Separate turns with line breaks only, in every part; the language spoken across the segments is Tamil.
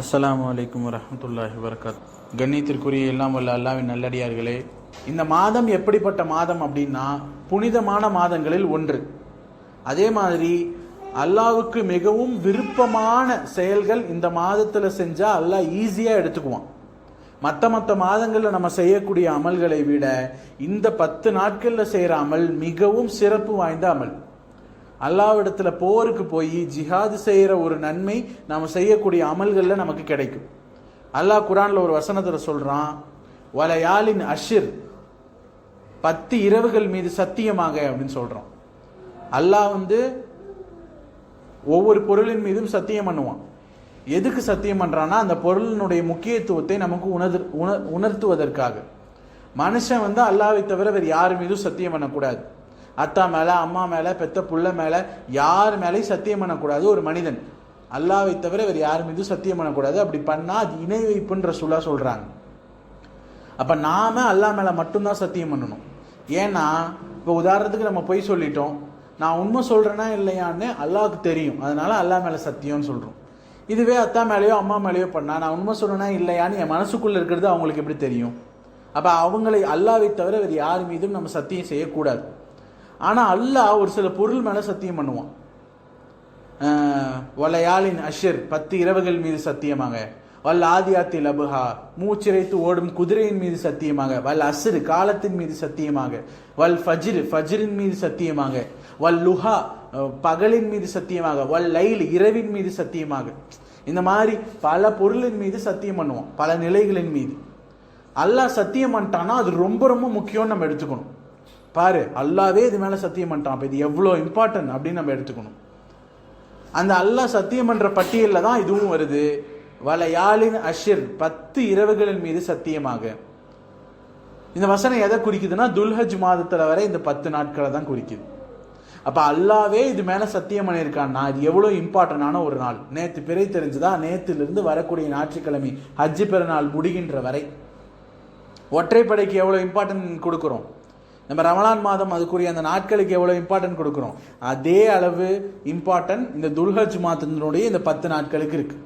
அஸ்லாம் வலைக்கம் வரமத்துல்லாஹி வரகாத் கண்ணியத்திற்குரிய எல்லாம் வல்ல அல்லாவின் நல்லடியார்களே இந்த மாதம் எப்படிப்பட்ட மாதம் அப்படின்னா புனிதமான மாதங்களில் ஒன்று. அதே மாதிரி அல்லாவுக்கு மிகவும் விருப்பமான செயல்கள் இந்த மாதத்தில் செஞ்சால் அல்லாஹ் ஈஸியாக எடுத்துக்குவான். மற்ற மற்ற மாதங்களில் நம்ம செய்யக்கூடிய அமல்களை விட இந்த பத்து நாட்களில் செய்கிற அமல் மிகவும் சிறப்பு வாய்ந்த அமல். அல்லாவிடத்தில் போருக்கு போய் ஜிஹாது செய்கிற ஒரு நன்மை நாம் செய்யக்கூடிய அமல்களில் நமக்கு கிடைக்கும். அல்லாஹ் குரானில் ஒரு வசனத்தில் சொல்கிறான் வலையாலின் அஷிர் பத்து இரவுகள் மீது சத்தியமாக அப்படின்னு சொல்கிறான் அல்லாஹ் வந்து ஒவ்வொரு பொருளின் மீதும் சத்தியம் பண்ணுவான். எதுக்கு சத்தியம் பண்ணுறான்னா அந்த பொருளினுடைய முக்கியத்துவத்தை நமக்கு உணர் உணர் உணர்த்துவதற்காக. மனுஷன் வந்து அல்லாவை தவிர வேறு யார் மீதும் சத்தியம் பண்ணக்கூடாது. அத்தா மேலே அம்மா மேலே பெத்த புள்ள மேலே யார் மேலேயும் சத்தியம் பண்ணக்கூடாது ஒரு மனிதன். அல்லாவை தவிர வேறு யார் மீதும் சத்தியம் பண்ணக்கூடாது. அப்படி பண்ணா அது இணை வைப்புன்ற சொல்லா சொல்கிறாங்க அப்போ நாம அல்லா மேலே மட்டும்தான் சத்தியம் பண்ணணும். ஏன்னா இப்போ உதாரணத்துக்கு நம்ம பொய் சொல்லிட்டோம். நான் உண்மை சொல்கிறேன்னா இல்லையான்னு அல்லாவுக்கு தெரியும். அதனால் அல்லா மேலே சத்தியம்னு சொல்கிறோம் இதுவே அத்தா மேலேயோ அம்மா மேலேயோ பண்ணா நான் உண்மை சொல்கிறேன்னா இல்லையான்னு என் மனசுக்குள்ளே இருக்கிறது அவங்களுக்கு எப்படி தெரியும்? அப்போ அவங்களை அல்லாவை தவிர வேறு யார் மீதும் நம்ம சத்தியம் செய்யக்கூடாது. ஆனால் அல்லாஹ் ஒரு சில பொருள் மேலே சத்தியம் பண்ணுவான். வலையாளின் அஷர் பத்து இரவுகள் மீது சத்தியமாக. வல் ஆதியாத்தி லபுஹா மூச்சிறைத்து ஓடும் குதிரையின் மீது சத்தியமாக. வல் அசுரு காலத்தின் மீது சத்தியமாக. வல் ஃபஜ்ரு ஃபஜ்ரின் மீது சத்தியமாக. வல் லுஹா பகலின் மீது சத்தியமாக. வல் லைல் இரவின் மீது சத்தியமாக. இந்த மாதிரி பல பொருளின் மீது சத்தியம் பண்ணுவோம் பல நிலைகளின் மீது. அல்லாஹ் சத்தியம் பண்ணிட்டான்னா அது ரொம்ப ரொம்ப முக்கியம்னு நம்ம எடுத்துக்கணும். பாரு அல்லாவே இது மேலே சத்தியம் பண்ணிட்டான். அப்போ இது எவ்வளோ இம்பார்ட்டன்ட் அப்படின்னு நம்ம எடுத்துக்கணும். அந்த அல்லாஹ் சத்தியம் பண்ணுற பட்டியலில் தான் இதுவும் வருது. வலையாளின் அஷிர் பத்து இரவுகளின் மீது சத்தியமாக. இந்த வசனம் எதை குறிக்குதுன்னா துல்ஹஜ் மாதத்தில் வரை இந்த பத்து நாட்களை தான் குறிக்குது. அப்போ அல்லாவே இது மேலே சத்தியம் பண்ணியிருக்கான்னா இது எவ்வளோ இம்பார்ட்டண்டான ஒரு நாள். நேற்று பிறை தெரிஞ்சுதா? நேற்றுலேருந்து வரக்கூடிய ஞாயிற்றுக்கிழமை ஹஜ்ஜி பெருநாள் முடிகின்ற வரை. ஒற்றைப்படைக்கு எவ்வளோ இம்பார்ட்டன்ட் கொடுக்குறோம்? நம்ம ரமலான் மாதம் அதுக்குரிய அந்த நாட்களுக்கு எவ்வளோ இம்பார்ட்டன்ட் கொடுக்குறோம்? அதே அளவு இம்பார்ட்டன்ட் இந்த துல்ஹஜ் மாதத்தினுடைய இந்த பத்து நாட்களுக்கு இருக்கு.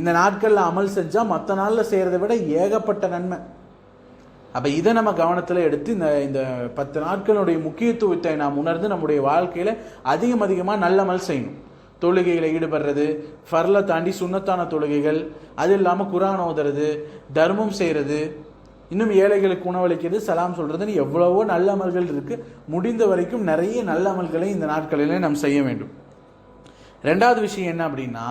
இந்த நாட்களில் அமல் செஞ்சால் மற்ற நாளில் செய்கிறத விட ஏகப்பட்ட நன்மை. அப்போ இதை நம்ம கவனத்தில் எடுத்து இந்த இந்த பத்து நாட்களுடைய முக்கியத்துவத்தை நாம் உணர்ந்து நம்முடைய வாழ்க்கையில் அதிகம் அதிகமாக நல்லமல் செய்யணும். தொழுகைகளை ஈடுபடுறது ஃபர்ல தாண்டி சுண்ணத்தான தொழுகைகள் அது இல்லாமல் குரான் ஓதுறது தர்மம் செய்கிறது இன்னும் ஏழைகளுக்கு உணவளிக்கிறது சலாம் சொல்கிறதுன்னு எவ்வளவோ நல்ல அமல்கள் இருக்குது முடிந்த வரைக்கும் நிறைய நல்ல அமல்களை இந்த நாட்களிலே நாம் செய்ய வேண்டும். ரெண்டாவது விஷயம் என்ன அப்படின்னா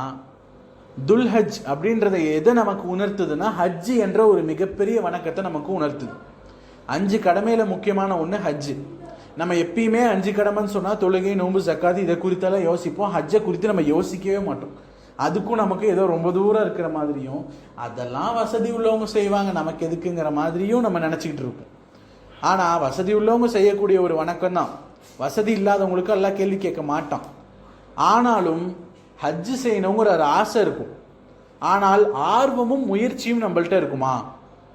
துல்ஹஜ் அப்படின்றத எதை நமக்கு உணர்த்துதுன்னா ஹஜ்ஜு என்ற ஒரு மிகப்பெரிய வணக்கத்தை நமக்கு உணர்த்துது. அஞ்சு கடமையில் முக்கியமான ஒன்று ஹஜ்ஜு நம்ம எப்பயுமே அஞ்சு கடமைன்னு சொன்னால் தொழுகை நோன்பு சக்காது இதை குறித்தெல்லாம் யோசிப்போம். ஹஜ்ஜை குறித்து நம்ம யோசிக்கவே மாட்டோம். அதுக்கும் நமக்கு ஏதோ ரொம்ப தூரம் இருக்கிற மாதிரியும் அதெல்லாம் வசதி உள்ளவங்க செய்வாங்க. நமக்கு எதுக்குங்கிற மாதிரியும் நம்ம நினச்சிக்கிட்டு இருப்போம். ஆனால் வசதி உள்ளவங்க செய்யக்கூடிய ஒரு வணக்கம் தான். வசதி இல்லாதவங்களுக்கு எல்லாம் கேள்வி கேட்க மாட்டான் ஆனாலும் ஹஜ்ஜு செய்யணுங்கிற ஒரு ஆசை இருக்கும். ஆனால் ஆர்வமும் முயற்சியும் நம்மள்ட்ட இருக்குமா?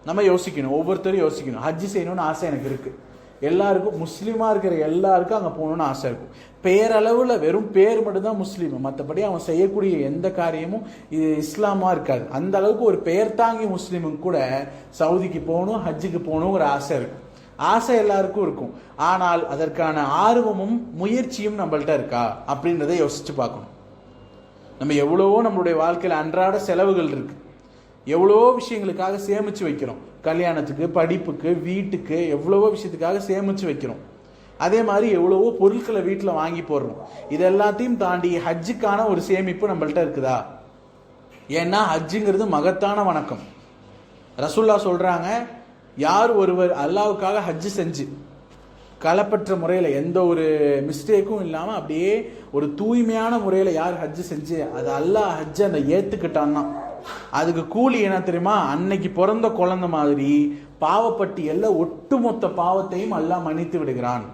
நம்ம யோசிக்கணும். ஒவ்வொருத்தரும் யோசிக்கணும். ஹஜ்ஜு செய்யணும்னு ஆசை எனக்கு இருக்குது எல்லாருக்கும் முஸ்லீமாக இருக்கிற எல்லாருக்கும் அங்கே போகணும்னு ஆசை இருக்கும். பேரளவில் வெறும் பேர் மட்டும்தான் முஸ்லீம். மற்றபடி அவன் செய்யக்கூடிய எந்த காரியமும் இது இஸ்லாமாக இருக்காது. அந்த அளவுக்கு ஒரு பெயர் தாங்கி முஸ்லீமும் கூட சவுதிக்கு போகணும் ஹஜ்ஜுக்கு போகணுங்கிற ஆசை இருக்கும். ஆசை எல்லாருக்கும் இருக்கும். ஆனால் அதற்கான ஆர்வமும் முயற்சியும் நம்மள்ட்ட இருக்கா? அப்படின்றத யோசிச்சு பார்க்கணும். நம்ம எவ்வளவோ நம்மளுடைய வாழ்க்கையில் அன்றாட செலவுகள் இருக்குது எவ்வளோ விஷயங்களுக்காக சேமித்து வைக்கிறோம். கல்யாணத்துக்கு படிப்புக்கு வீட்டுக்கு எவ்வளவோ விஷயத்துக்காக சேமித்து வைக்கிறோம். அதே மாதிரி எவ்வளவோ பொருட்களை வீட்டில் வாங்கி போடுறோம். இது எல்லாத்தையும் தாண்டி ஹஜ்ஜுக்கான ஒரு சேமிப்பு நம்மள்ட்ட இருக்குதா? ஏன்னா ஹஜ்ஜுங்கிறது மகத்தான வணக்கம். ரசுல்லா சொல்கிறாங்க யார் ஒருவர் அல்லாவுக்காக ஹஜ்ஜு செஞ்சு களப்பற்ற முறையில் எந்த ஒரு மிஸ்டேக்கும் இல்லாமல் அப்படியே ஒரு தூய்மையான முறையில் யார் ஹஜ்ஜு செஞ்சு அது அல்லாஹ் ஹஜ்ஜை அந்த ஏற்றுக்கிட்டான்னா அதுக்கு கூலி என்ன தெரியுமா? அன்னைக்கு பிறந்த குழந்தை மாதிரி பாவப்பட்டியல்ல ஒட்டுமொத்த பாவத்தையும் எல்லாம் மன்னித்து விடுகிறான்.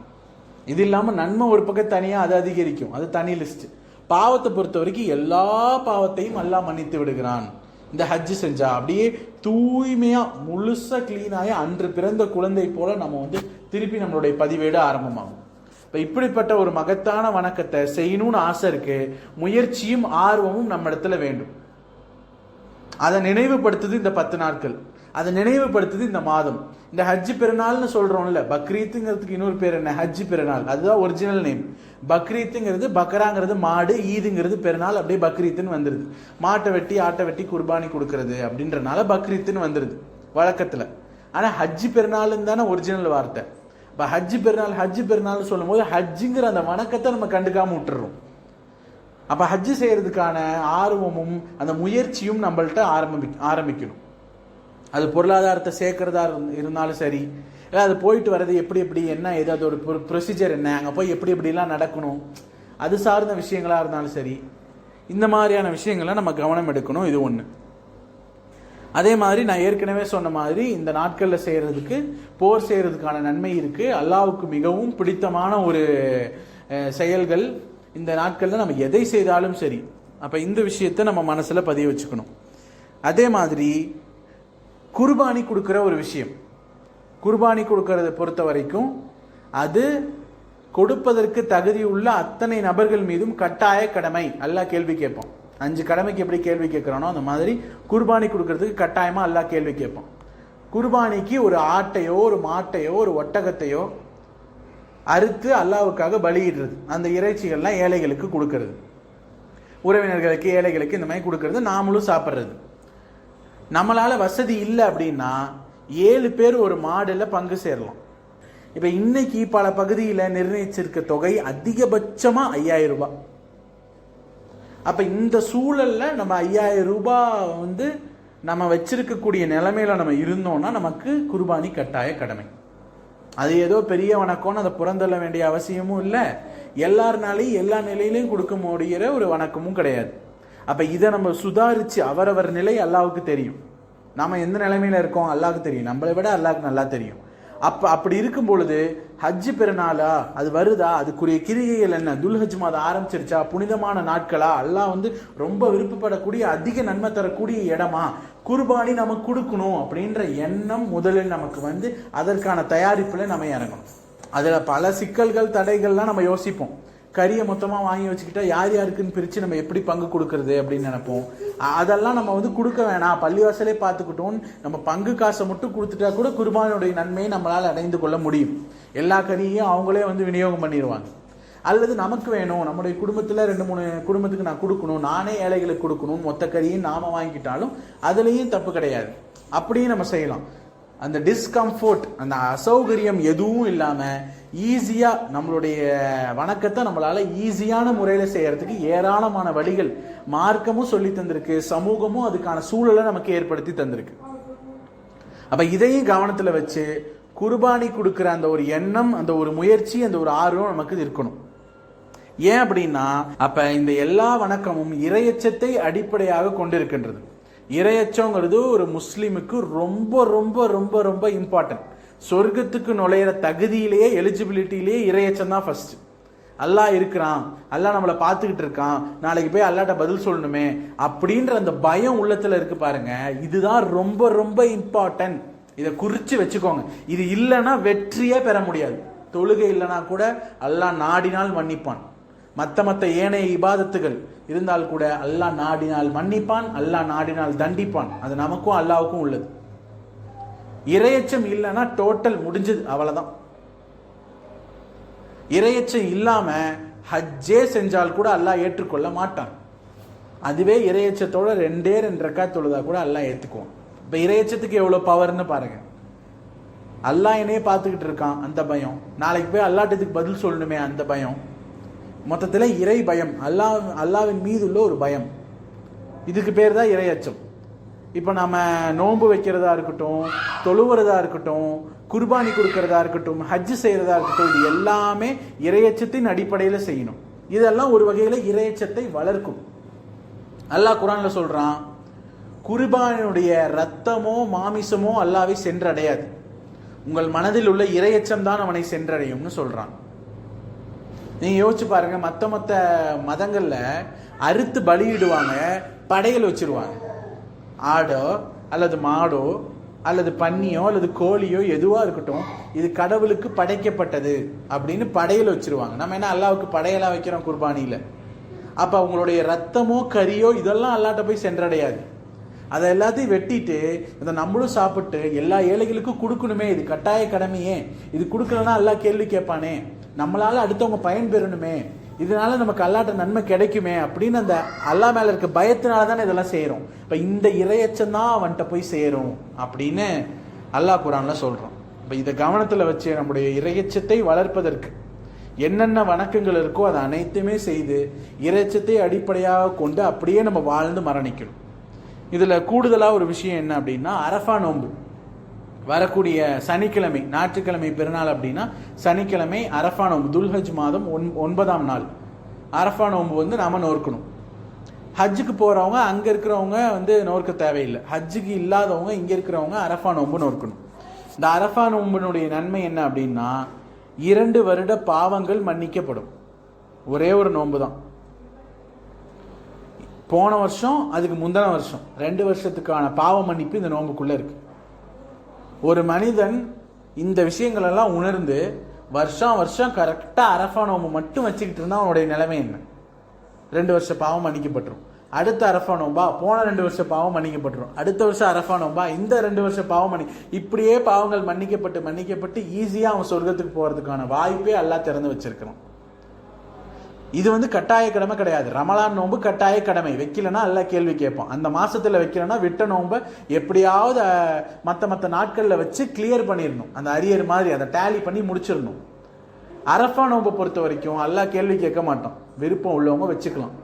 இது இல்லாமல் நன்மை ஒரு பக்கம் தனியாக அது அதிகரிக்கும். அது தனி லிஸ்ட் பாவத்தை பொறுத்த வரைக்கும் எல்லா பாவத்தையும் எல்லாம் மன்னித்து விடுகிறான். இந்த ஹஜ் செஞ்சா அப்படியே தூய்மையாக முழுசாக கிளீனாகி அன்று பிறந்த குழந்தை போல நம்ம வந்து திருப்பி நம்மளுடைய பதிவேடு ஆரம்பமாகும். இப்போ இப்படிப்பட்ட ஒரு மகத்தான வணக்கத்தை செய்யணும்னு ஆசை இருக்குது முயற்சியும் ஆர்வமும் நம்ம இடத்துல வேண்டும். அதை நினைவுபடுத்துது இந்த பத்து நாட்கள். அதை நினைவுபடுத்துது இந்த மாதம். இந்த ஹஜ்ஜி பெருநாள்னு சொல்கிறோம்ல பக்ரீத்துங்கிறதுக்கு இன்னொரு பேர் என்ன? ஹஜ்ஜி பெருநாள் அதுதான் ஒரிஜினல் நேம் பக்ரீத்துங்கிறது பக்ராங்கிறது மாடு ஈதுங்கிறது பெருநாள் அப்படியே பக்ரீத்துன்னு வந்துருது. மாட்டை வெட்டி ஆட்டை வெட்டி குர்பானி கொடுக்கறது அப்படின்றனால பக்ரீத்துன்னு வந்துருது வழக்கத்தில். ஆனால் ஹஜ்ஜி பெருநாள்னு தானே ஒரிஜினல் வார்த்தை. இப்போ ஹஜ்ஜி பெருநாள் ஹஜ்ஜி பெருநாள் சொல்லும்போது ஹஜ்ஜிங்கிற ஹஜ்ஜுங்கிற அந்த வணக்கத்தை நம்ம கண்டுக்காமல் விட்டுறோம். அப்போ ஹஜ்ஜு செய்கிறதுக்கான ஆர்வமும் அந்த முயற்சியும் நம்மள்கிட்ட ஆரம்பி ஆரம்பிக்கணும். அது பொருளாதாரத்தை சேர்க்கறதா இருந்- இருந்தாலும் சரி இல்லை அது போயிட்டு வர்றது எப்படி எப்படி என்ன எது அதோட ப்ரொசீஜர் என்ன அங்கே போய் எப்படி எப்படிலாம் நடக்கணும் அது சார்ந்த விஷயங்களாக இருந்தாலும் சரி இந்த மாதிரியான விஷயங்களை நம்ம கவனம் எடுக்கணும் இது ஒன்று அதே மாதிரி நான் ஏற்கனவே சொன்ன மாதிரி இந்த நாட்களில் செய்கிறதுக்கு போர் செய்கிறதுக்கான நன்மை இருக்குது அல்லாவுக்கு மிகவும் பிடித்தமான ஒரு செயல்கள் இந்த நாட்களில் நம்ம எதை செய்தாலும் சரி. அப்போ இந்த விஷயத்தை நம்ம மனசில் பதிய வச்சுக்கணும். அதே மாதிரி குர்பானி கொடுக்குற ஒரு விஷயம். குர்பானி கொடுக்கறத பொறுத்த வரைக்கும் அது கொடுப்பதற்கு தகுதி உள்ள அத்தனை நபர்கள் மீதும் கட்டாய கடமை. எல்லாம் கேள்வி கேட்போம் அஞ்சு கடமைக்கு எப்படி கேள்வி கேட்குறானோ அந்த மாதிரி குர்பானி கொடுக்கறதுக்கு கட்டாயமாக எல்லாம் கேள்வி கேட்போம் குர்பானிக்கு ஒரு ஆட்டையோ ஒரு மாட்டையோ ஒரு ஒட்டகத்தையோ அறுத்து அல்லாவுக்காக பலியிடுறது. அந்த இறைச்சிகள்லாம் ஏழைகளுக்கு கொடுக்கறது. உறவினர்களுக்கு ஏழைகளுக்கு இந்த மாதிரி கொடுக்கறது. நாமளும் சாப்பிட்றது. நம்மளால் வசதி இல்லை அப்படின்னா ஏழு பேர் ஒரு மாடில் பங்கு சேரலாம். இப்போ இன்னைக்கு பல பகுதியில் நிர்ணயிச்சிருக்க தொகை அதிகபட்சமாக ஐயாயிரம் ரூபாய். அப்போ இந்த சூழலில் நம்ம ஐயாயிரம் ரூபாய் வந்து நம்ம வச்சிருக்கக்கூடிய நிலைமையில நம்ம இருந்தோம்னா நமக்கு குர்பானி கட்டாய கடமை. அது ஏதோ பெரிய வணக்கம்னு அதை புறந்தள்ள வேண்டிய அவசியமும் இல்லை. எல்லாருனாலையும் எல்லா நிலையிலையும் கொடுக்க முடிகிற ஒரு வணக்கமும் கிடையாது. அப்போ இதை நம்ம சுதாரித்து அவரவர் நிலை அல்லாவுக்கு தெரியும். நாம் எந்த நிலைமையில இருக்கோம்? அல்லாவுக்கு தெரியும். நம்மளை விட அல்லாவுக்கு நல்லா தெரியும். அப்போ அப்படி இருக்கும் பொழுது ஹஜ்ஜு பெருநாளா அது வருதா? அதுக்குரிய கிரிகைகள் என்ன? துல்ஹஜ் மாதம் ஆரம்பிச்சிருச்சா? புனிதமான நாட்களா? அல்லாஹ் வந்து ரொம்ப விருப்பப்படக்கூடிய அதிக நன்மை தரக்கூடிய இடமா? குர்பானி நமக்கு கொடுக்கணும் அப்படின்ற எண்ணம் முதலில் நமக்கு வந்து அதற்கான தயாரிப்பில் நம்ம இறங்கணும். அதில் பல சிக்கல்கள் தடைகள்லாம் நம்ம யோசிப்போம். கறியை மொத்தமாக வாங்கி வச்சுக்கிட்டா யார் யாருக்குன்னு பிரித்து நம்ம எப்படி பங்கு கொடுக்கறது அப்படின்னு நினைப்போம். அதெல்லாம் நம்ம வந்து கொடுக்க வேணாம். பள்ளிவாசலே பார்த்துக்கிட்டோம். நம்ம பங்கு காசை மட்டும் கொடுத்துட்டா கூட குர்பானுடைய நன்மையை நம்மளால் அடைந்து கொள்ள முடியும். எல்லா கறியையும் அவங்களே வந்து விநியோகம் பண்ணிடுவாங்க. அல்லது நமக்கு வேணும். நம்முடைய குடும்பத்தில் ரெண்டு மூணு குடும்பத்துக்கு நான் கொடுக்கணும். நானே ஏழைகளுக்கு கொடுக்கணும். மொத்த கறியும் நாம வாங்கிக்கிட்டாலும் அதுலேயும் தப்பு கிடையாது. அப்படியும் நம்ம செய்யலாம். அந்த டிஸ்கம்ஃபோர்ட் அந்த அசௌகரியம் எதுவும் இல்லாமல் ஈஸியாக நம்மளுடைய வணக்கத்தை நம்மளால ஈஸியான முறையில் செய்யறதுக்கு ஏராளமான வழிகள் மார்க்கமும் சொல்லி தந்திருக்கு சமூகமும் அதுக்கான சூழலை நமக்கு ஏற்படுத்தி தந்திருக்கு. அப்ப இதையும் கவனத்தில் வச்சு குர்பானி கொடுக்குற அந்த ஒரு எண்ணம் அந்த ஒரு முயற்சி அந்த ஒரு ஆர்வம் நமக்கு இருக்கணும். ஏன் அப்படின்னா அப்ப இந்த எல்லா வணக்கமும் இரையச்சத்தை அடிப்படையாக கொண்டிருக்கின்றது. இரையச்சங்கிறது ஒரு முஸ்லீமுக்கு ரொம்ப ரொம்ப ரொம்ப ரொம்ப இம்பார்ட்டன்ட் சொர்க்கத்துக்கு நுழையிற தகுதியிலேயே எலிஜிபிலிட்டிலேயே இறையச்சம் தான் ஃபர்ஸ்ட் அல்லாஹ் இருக்கிறான். அல்லாஹ் நம்மளை பார்த்துக்கிட்டு இருக்கான். நாளைக்கு போய் அல்லாட்ட பதில் சொல்லணுமே. அப்படின்ற அந்த பயம் உள்ளத்துல இருக்கு பாருங்க. இதுதான் ரொம்ப ரொம்ப இம்பார்ட்டன்ட் இதை குறிச்சு வச்சுக்கோங்க. இது இல்லைன்னா வெற்றியே பெற முடியாது. தொழுகை இல்லைனா கூட அல்லாஹ் நாடினால் மன்னிப்பான். மற்ற மற்ற ஏனைய இபாதத்துகள் இருந்தால் கூட அல்லாஹ் நாடினால் மன்னிப்பான் அல்லாஹ் நாடினால் தண்டிப்பான். அது நமக்கும் அல்லாவுக்கும் உள்ளது. இரையச்சம் இல்லைன்னா டோட்டல் முடிஞ்சது அவ்வளோதான் இரையச்சம் இல்லாமல் ஹஜ்ஜே செஞ்சால் கூட அல்லாஹ் ஏற்றுக்கொள்ள மாட்டான். அதுவே இரையச்சத்தோட ரெண்டே ரெண்டு ரக்கா தொழுதா கூட அல்லாஹ் ஏற்றுக்குவான் இப்போ இரையச்சத்துக்கு எவ்வளோ பவர்னு பாருங்க. அல்லாஹ் என்னையே பார்த்துக்கிட்டு இருக்கான் அந்த பயம். நாளைக்கு போய் அல்லாட்டத்துக்கு பதில் சொல்லணுமே அந்த பயம். மொத்தத்தில் இறை பயம் அல்லாஹ் அல்லாவின் மீது உள்ள ஒரு பயம். இதுக்கு பேர் தான் இரையச்சம். இப்போ நம்ம நோன்பு வைக்கிறதா இருக்கட்டும் தொழுவுறதா இருக்கட்டும் குர்பானி கொடுக்கறதா இருக்கட்டும் ஹஜ் செய்கிறதா இருக்கட்டும் இது எல்லாமே இரையச்சத்தின் அடிப்படையில் செய்யணும். இதெல்லாம் ஒரு வகையில் இரையச்சத்தை வளர்க்கும். அல்லாஹ் குரானில் சொல்கிறான் குர்பானுடைய ரத்தமோ மாமிசமோ அல்லாவை சென்றடையாது. உங்கள் மனதில் உள்ள இரையச்சம் தான் அவனை சென்றடையும்னு சொல்கிறான் நீங்கள் யோசிச்சு பாருங்கள் மற்ற மற்ற மதங்களில் அறுத்து பலியிடுவாங்க படையல் வச்சிருவாங்க. ஆடோ அல்லது மாடோ அல்லது பன்னியோ அல்லது கோழியோ எதுவாக இருக்கட்டும் இது கடவுளுக்கு படைக்கப்பட்டது அப்படின்னு படையல் வச்சுருவாங்க. நம்ம என்ன அல்லாவுக்கு படையலாக வைக்கிறோம் குர்பானியில்? அப்போ அவங்களுடைய ரத்தமோ கறியோ இதெல்லாம் அல்லாட்ட போய் சென்றடையாது. அதை எல்லாத்தையும் வெட்டிட்டு இதை நம்மளும் சாப்பிட்டு எல்லா ஏழைகளுக்கும் கொடுக்கணுமே இது கட்டாய கடமையே. இது கொடுக்கலன்னா எல்லாம் கேள்வி கேட்பானே. நம்மளால அடுத்தவங்க பயன் பெறணுமே இதனால நமக்கு அல்லாட்ட நன்மை கிடைக்குமே அப்படின்னு அந்த அல்லா மேல இருக்க பயத்தினால தானே இதெல்லாம் செய்யறோம் இப்ப இந்த இரையச்சம் தான் அவன்கிட்ட போய் சேரும் அப்படின்னு அல்லாஹ் குரான்ல சொல்றோம் இப்ப இதை கவனத்துல வச்சு நம்முடைய இரையச்சத்தை வளர்ப்பதற்கு என்னென்ன வணக்கங்கள் இருக்கோ அதை அனைத்துமே செய்து இறைச்சத்தை அடிப்படையாக கொண்டு அப்படியே நம்ம வாழ்ந்து மரணிக்கணும். இதுல கூடுதலா ஒரு விஷயம் என்ன அப்படின்னா அரஃபா நோன்பு. வரக்கூடிய சனிக்கிழமை ஞாயிற்றுக்கிழமை பெருநாள் அப்படின்னா சனிக்கிழமை அரஃபா துல்ஹஜ் மாதம் ஒன் ஒன்பதாம் நாள். அரஃபா நோம்பு வந்து நாம் நோர்க்கணும். ஹஜ்ஜுக்கு போகிறவங்க அங்கே இருக்கிறவங்க வந்து நோர்க்க தேவையில்லை. ஹஜ்ஜுக்கு இல்லாதவங்க இங்கே இருக்கிறவங்க அரஃபா நோம்பு நோர்க்கணும். இந்த அரஃபா நோம்பினுடைய நன்மை என்ன அப்படின்னா இரண்டு வருட பாவங்கள் மன்னிக்கப்படும். ஒரே ஒரு நோன்பு தான். போன வருஷம் அதுக்கு முந்தின வருஷம். ரெண்டு வருஷத்துக்கான பாவ மன்னிப்பு இந்த நோம்புக்குள்ளே இருக்குது ஒரு மனிதன் இந்த விஷயங்களெல்லாம் உணர்ந்து வருஷம் வருஷம் கரெக்டாக அரஃபா நோம்பு மட்டும் வச்சுக்கிட்டு இருந்தால் அவனுடைய நிலைமை என்ன? ரெண்டு வருஷம் பாவம் மன்னிக்கப்பட்டுரும். அடுத்த அரஃபா நோம்பா போன ரெண்டு வருஷம் பாவம் மன்னிக்கப்பட்டுரும். அடுத்த வருஷம் அரஃபா நோம்பா இந்த ரெண்டு வருஷம் பாவம் மன்னி இப்படியே பாவங்கள் மன்னிக்கப்பட்டு மன்னிக்கப்பட்டு ஈஸியாக அவன் சொர்க்கத்துக்கு போகிறதுக்கான வாய்ப்பே எல்லாம் திறந்து வச்சிருக்கிறான். இது வந்து கட்டாய கடமை கிடையாது. ரமலான் நோன்பு கட்டாய கடமை. வைக்கலன்னா எல்லாம் கேள்வி கேட்போம். அந்த மாசத்துல வைக்கலன்னா விட்ட நோன்பை எப்படியாவது மற்ற மற்ற நாட்களில் நாட்கள்ல வச்சு கிளியர் பண்ணிடணும். அந்த அரியர் மாதிரி அதை டேலி பண்ணி முடிச்சிடணும். அரஃபா நோன்பை பொறுத்த வரைக்கும் எல்லாம் கேள்வி கேட்க மாட்டான். விருப்பம் உள்ளவங்க வச்சுக்கலாம்.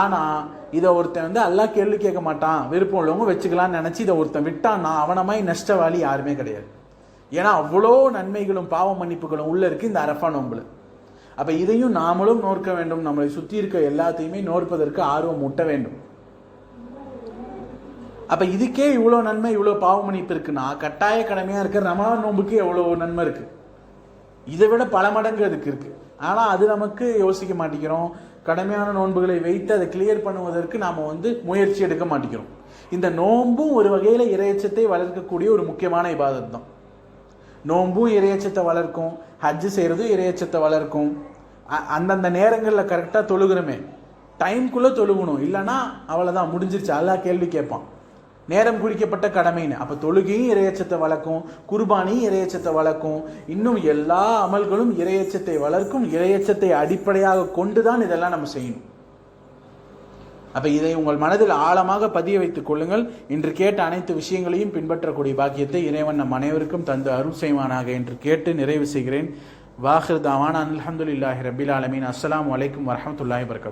ஆனா இதை ஒருத்தன் வந்து அல்லாஹ் கேள்வி கேட்க மாட்டான். விருப்பம் உள்ளவங்க வச்சுக்கலாம்னு நினைச்சு இதை ஒருத்தன் விட்டான்னா அவனமாய் நஷ்டவாளி யாருமே கிடையாது. ஏன்னா அவ்வளோ நன்மைகளும் பாவ மன்னிப்புகளும் உள்ள இருக்கு இந்த அரஃபா நோன்புல. அப்போ இதையும் நாமளும் நோற்க வேண்டும். நம்மளை சுற்றி இருக்க எல்லாத்தையுமே நோற்பதற்கு ஆர்வம் ஊட்ட வேண்டும். அப்போ இதுக்கே இவ்வளோ நன்மை இவ்வளோ பாவமணிப்பு இருக்குன்னா கட்டாய கடமையாக இருக்கிற ரமலான் நோன்புக்கு எவ்வளோ நன்மை இருக்குது இதை விட பல மடங்கு அதுக்கு இருக்குது ஆனால் அது நமக்கு யோசிக்க மாட்டேங்கிறோம். கடமையான நோன்புகளை வைத்து அதை கிளியர் பண்ணுவதற்கு நாம் வந்து முயற்சி எடுக்க மாட்டேங்கிறோம். இந்த நோன்பும் ஒரு வகையில் இறையச்சத்தை வளர்க்கக்கூடிய ஒரு முக்கியமான இபாதம் தான். நோன்பும் இறையச்சத்தை வளர்க்கும் ஹஜ்ஜு செய்கிறதும் இறையச்சத்தை வளர்க்கும். அ- அந்தந்த நேரங்களில் கரெக்டாக தொழுகிறோமே. டைம்குள்ளே தொழுகணும். இல்லைன்னா அவ்வளோதான் முடிஞ்சிருச்சு. அல்லாஹ் கேள்வி கேட்பான். நேரம் குறிக்கப்பட்ட கடமைன்னு. அப்போ தொழுகையும் இறையச்சத்தை வளர்க்கும் குர்பானியும் இறையச்சத்தை வளர்க்கும். இன்னும் எல்லா அமல்களும் இறையச்சத்தை வளர்க்கும் இறையச்சத்தை அடிப்படையாக கொண்டு தான் இதெல்லாம் நம்ம செய்யணும். அப்போ இதை உங்கள் மனதில் ஆழமாக பதிய வைத்துக் கொள்ளுங்கள். இன்று கேட்ட அனைத்து விஷயங்களையும் பின்பற்றக்கூடிய பாக்கியத்தை இறைவன் நம் அனைவருக்கும் தந்து அருள் செய்வானாக என்று கேட்டு நிறைவு செய்கிறேன். வாஹிர் தாவான் அல்ஹம்துலில்லாஹி ரபில் ஆலமீன். அஸ்லாம் வலைக்கம் வரமத்துல்லாஹி வபரகாத்துஹு